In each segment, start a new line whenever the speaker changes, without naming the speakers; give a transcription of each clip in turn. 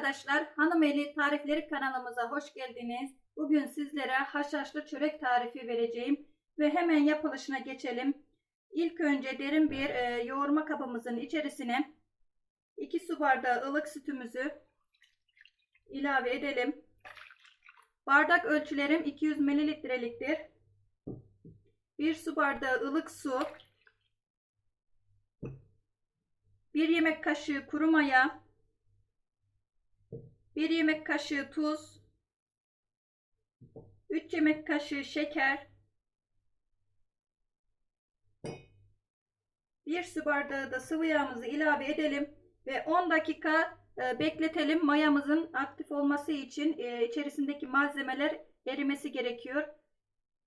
arkadaşlar, Hanım Eli Tarifleri kanalımıza hoş geldiniz. Bugün sizlere haşhaşlı çörek tarifi vereceğim ve hemen yapılışına geçelim. İlk önce derin bir e, yoğurma kabımızın içerisine 2 su bardağı ılık sütümüzü ilave edelim. Bardak ölçülerim 200 mililitreliktir. 1 su bardağı ılık su, 1 yemek kaşığı kuru maya, 1 yemek kaşığı tuz, 3 yemek kaşığı şeker, 1 su bardağı da sıvı yağımızı ilave edelim ve 10 dakika e, bekletelim. Mayamızın aktif olması için e, içerisindeki malzemeler erimesi gerekiyor.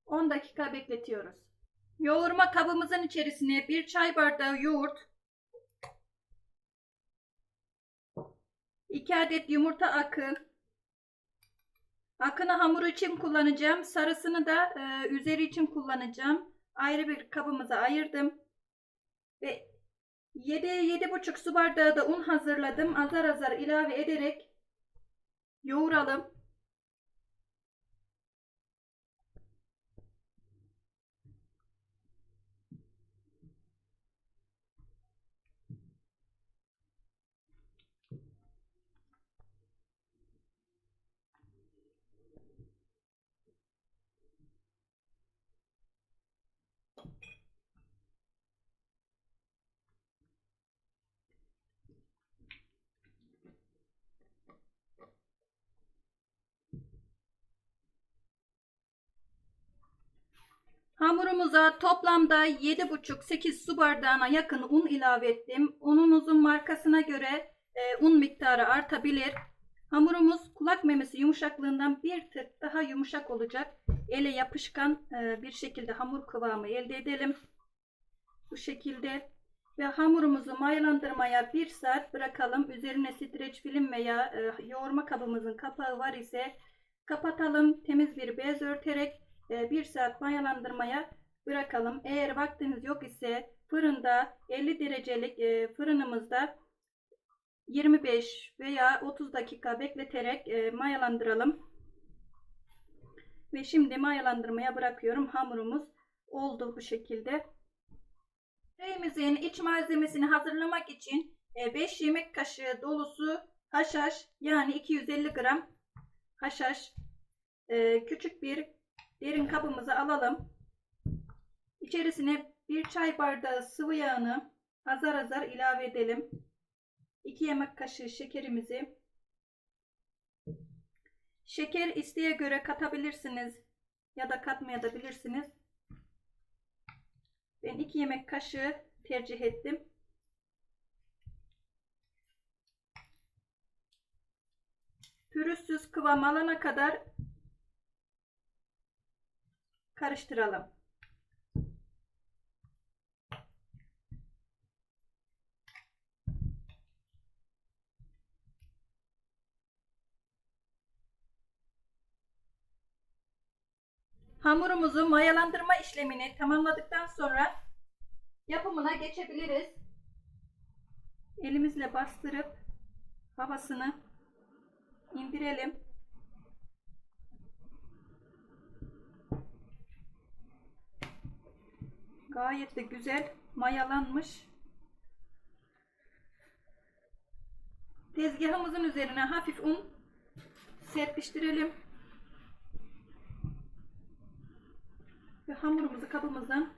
10 dakika bekletiyoruz. Yoğurma kabımızın içerisine 1 çay bardağı yoğurt, 2 adet yumurta akı. Akını hamuru için kullanacağım. Sarısını da e, üzeri için kullanacağım. Ayrı bir kabımıza ayırdım. Ve 7-7,5 su bardağı da un hazırladım. Azar azar ilave ederek yoğuralım. Hamurumuza toplamda 7,5-8 su bardağına yakın un ilave ettim. Ununuzun markasına göre e, un miktarı artabilir. Hamurumuz kulak memesi yumuşaklığından bir tık daha yumuşak olacak. Ele yapışkan e, bir şekilde hamur kıvamı elde edelim. Bu şekilde ve hamurumuzu mayalandırmaya bir saat bırakalım. Üzerine streç film veya e, yoğurma kabımızın kapağı var ise kapatalım. Temiz bir bez örterek e, bir saat mayalandırmaya bırakalım. Eğer vaktiniz yok ise fırında 50 derecelik e, fırınımızda 25 veya 30 dakika bekleterek e, mayalandıralım. Ve şimdi mayalandırmaya bırakıyorum. Hamurumuz oldu bu şekilde. Çayımızın iç malzemesini hazırlamak için 5 yemek kaşığı dolusu haşhaş yani 250 gram haşhaş küçük bir derin kabımızı alalım. İçerisine bir çay bardağı sıvı yağını azar azar ilave edelim. 2 yemek kaşığı şekerimizi Şeker isteğe göre katabilirsiniz ya da katmayabilirsiniz. Ben 2 yemek kaşığı tercih ettim. Pürüzsüz kıvam alana kadar karıştıralım. Hamurumuzu mayalandırma işlemini tamamladıktan sonra yapımına geçebiliriz. Elimizle bastırıp havasını indirelim. Gayet de güzel mayalanmış. Tezgahımızın üzerine hafif un serpiştirelim. Ve hamurumuzu kabımızdan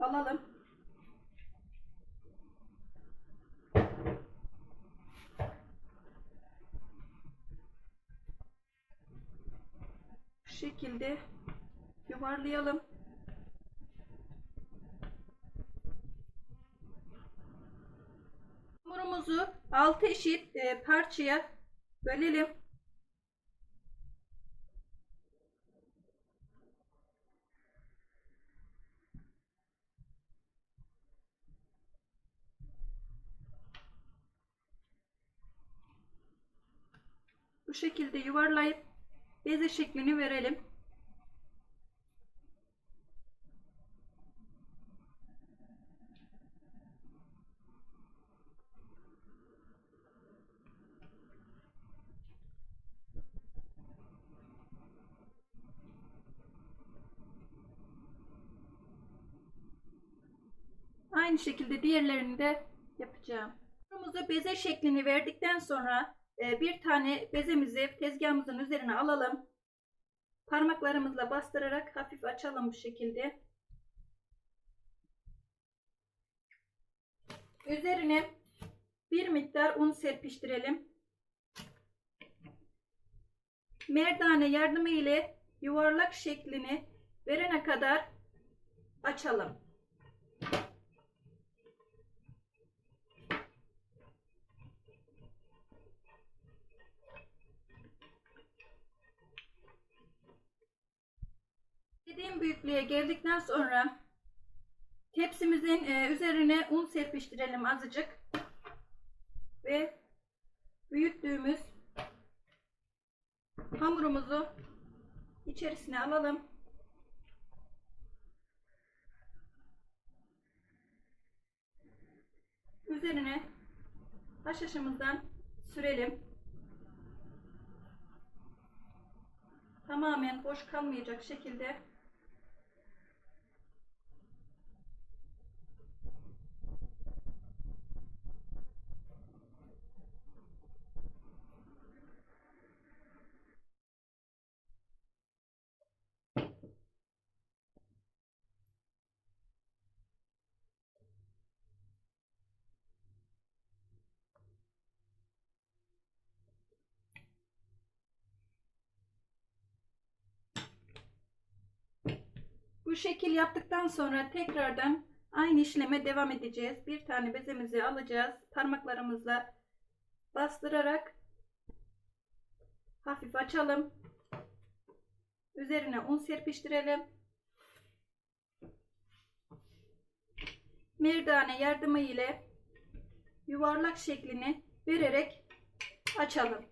alalım. Bu şekilde yuvarlayalım. Hamurumuzu 6 eşit e, parçaya bölelim. Bu şekilde yuvarlayıp beze şeklini verelim. Aynı şekilde diğerlerini de yapacağım. Hamurumuzu beze şeklini verdikten sonra e, bir tane bezemizi tezgahımızın üzerine alalım. Parmaklarımızla bastırarak hafif açalım bu şekilde. Üzerine bir miktar un serpiştirelim. Merdane yardımı ile yuvarlak şeklini verene kadar açalım. Dediğim büyüklüğe geldikten sonra tepsimizin e, üzerine un serpiştirelim azıcık ve büyüttüğümüz hamurumuzu içerisine alalım. Üzerine haşhaşımızdan sürelim. Tamamen boş kalmayacak şekilde Bu şekil yaptıktan sonra tekrardan aynı işleme devam edeceğiz. Bir tane bezemizi alacağız. Parmaklarımızla bastırarak hafif açalım. Üzerine un serpiştirelim. Merdane yardımı ile yuvarlak şeklini vererek açalım.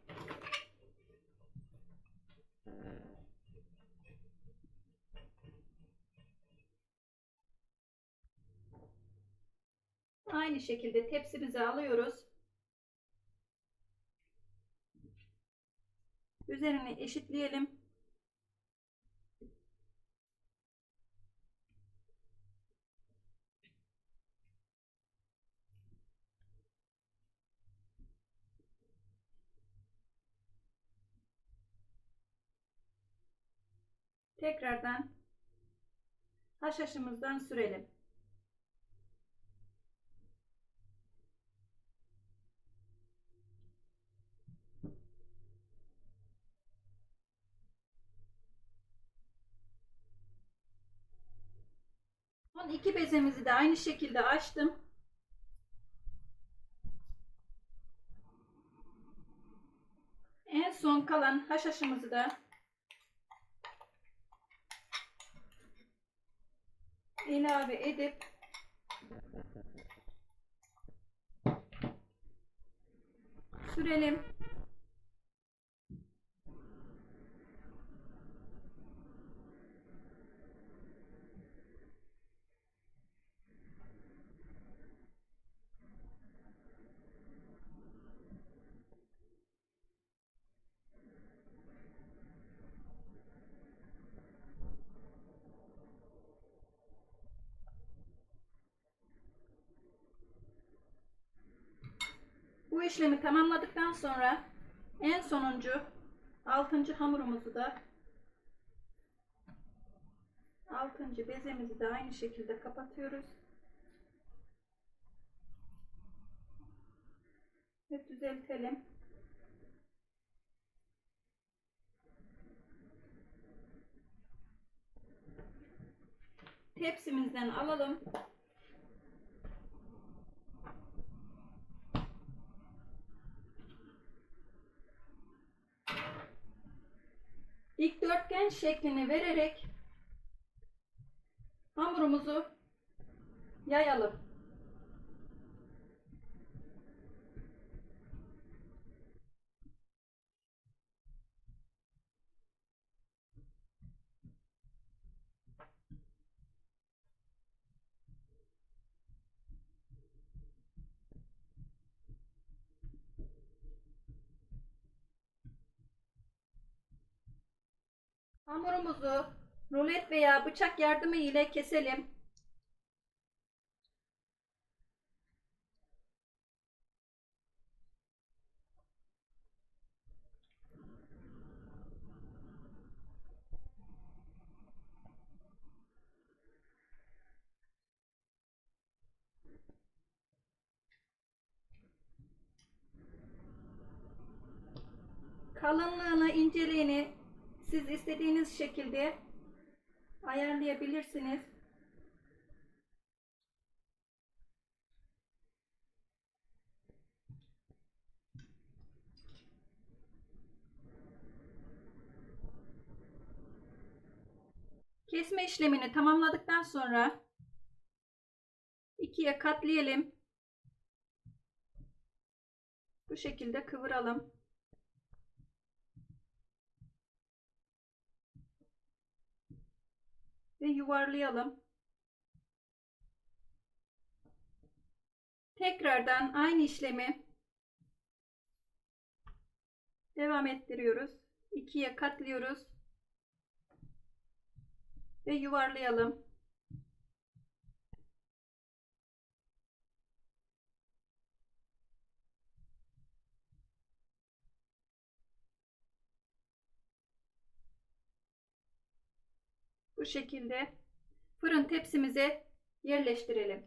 Aynı şekilde tepsimizi alıyoruz. Üzerini eşitleyelim. Tekrardan haşhaşımızdan sürelim. İki bezemizi de aynı şekilde açtım. En son kalan haşhaşımızı da ilave edip sürelim. İşlemi tamamladıktan sonra en sonuncu altıncı hamurumuzu da altıncı bezemizi de aynı şekilde kapatıyoruz. Ve düzeltelim. Tepsimizden alalım. Dikdörtgen şeklini vererek hamurumuzu yayalım. Hamurumuzu rulet veya bıçak yardımı ile keselim. kalınlığını, inceliğini siz istediğiniz şekilde ayarlayabilirsiniz. Kesme işlemini tamamladıktan sonra ikiye katlayalım. Bu şekilde kıvıralım. Ve yuvarlayalım. Tekrardan aynı işlemi devam ettiriyoruz. İkiye katlıyoruz ve yuvarlayalım. Bu şekilde fırın tepsimize yerleştirelim.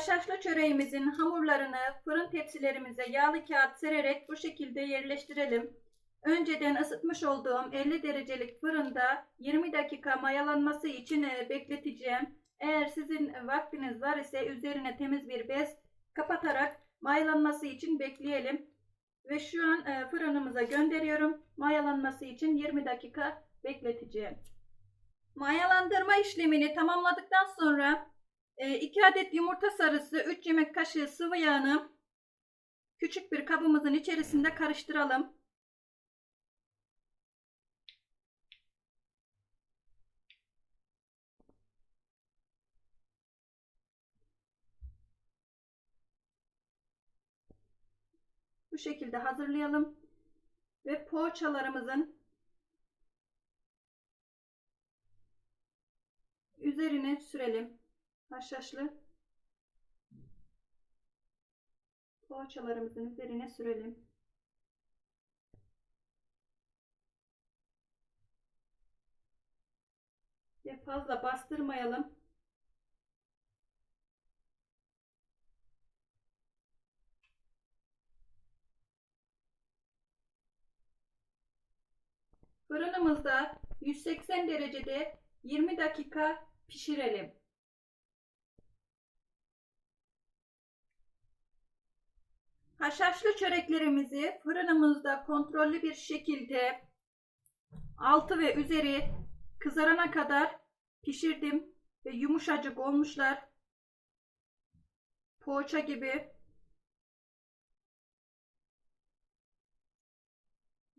Haşhaşlı çöreğimizin hamurlarını fırın tepsilerimize yağlı kağıt sererek bu şekilde yerleştirelim. Önceden ısıtmış olduğum 50 derecelik fırında 20 dakika mayalanması için e, bekleteceğim. Eğer sizin vaktiniz var ise üzerine temiz bir bez kapatarak mayalanması için bekleyelim. Ve şu an e, fırınımıza gönderiyorum. Mayalanması için 20 dakika bekleteceğim. Mayalandırma işlemini tamamladıktan sonra 2 adet yumurta sarısı, 3 yemek kaşığı sıvı yağını küçük bir kabımızın içerisinde karıştıralım. Bu şekilde hazırlayalım ve poğaçalarımızın üzerine sürelim haşhaşlı poğaçalarımızın üzerine sürelim. Ve fazla bastırmayalım. Fırınımızda 180 derecede 20 dakika pişirelim. Haşhaşlı çöreklerimizi fırınımızda kontrollü bir şekilde altı ve üzeri kızarana kadar pişirdim ve yumuşacık olmuşlar. Poğaça gibi.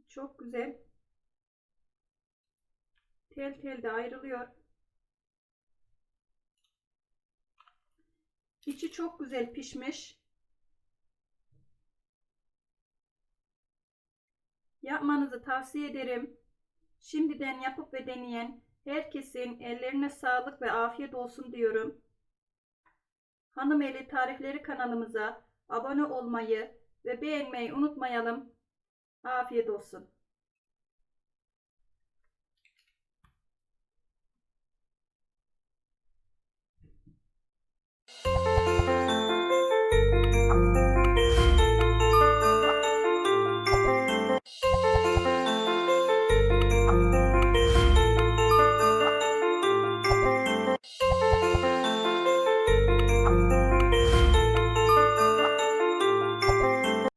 Çok güzel. Tel tel de ayrılıyor. İçi çok güzel pişmiş. Yapmanızı tavsiye ederim. Şimdiden yapıp ve deneyen herkesin ellerine sağlık ve afiyet olsun diyorum. Hanım Eli Tarifleri kanalımıza abone olmayı ve beğenmeyi unutmayalım. Afiyet olsun.